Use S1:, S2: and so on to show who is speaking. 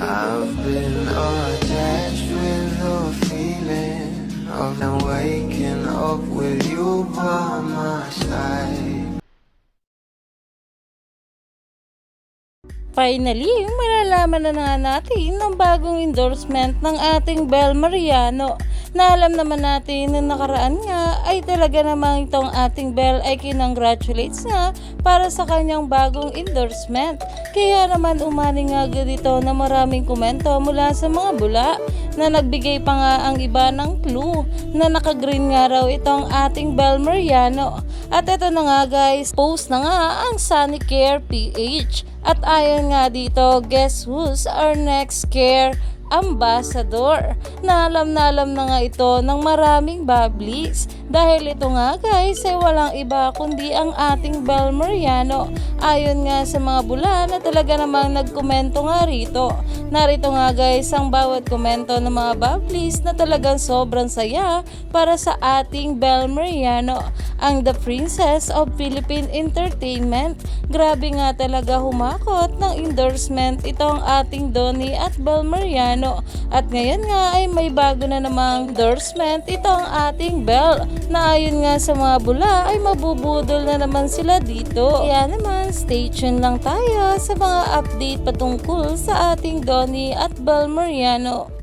S1: I've been attached with the feeling of now waking up with you by my side.
S2: Finally, malalaman na nga natin ang bagong endorsement ng ating Bel Mariano na alam naman natin na nakaraan nga ay talaga namang itong ating Bel ay kinongratulates nga para sa kanyang bagong endorsement. Kaya naman umani nga agad ito na maraming komento mula sa mga bula na nagbigay pa nga ang iba ng clue na nakagreen nga raw itong ating Bel Mariano. At ito na nga guys, post na nga ang Sunny Care PH. At ayon nga dito, guess who's our next care ambassador? Na alam na alam na nga ito ng maraming bablis. Dahil ito nga guys ay walang iba kundi ang ating Bel Mariano. Ayon nga sa mga bula na talaga namang nagkomento nga rito. Narito nga guys ang bawat komento ng mga bablis na talagang sobrang saya para sa ating Bel Mariano. Ang The Princess of Philippine Entertainment. Grabe nga talaga humakot ng endorsement itong ating Donnie at Bel Mariano. At ngayon nga ay may bago na namang endorsement itong ating Bel na ayon nga sa mga bula ay mabubudol na naman sila dito. Kaya naman stay tuned lang tayo sa mga update patungkol sa ating Donnie at Bel Mariano.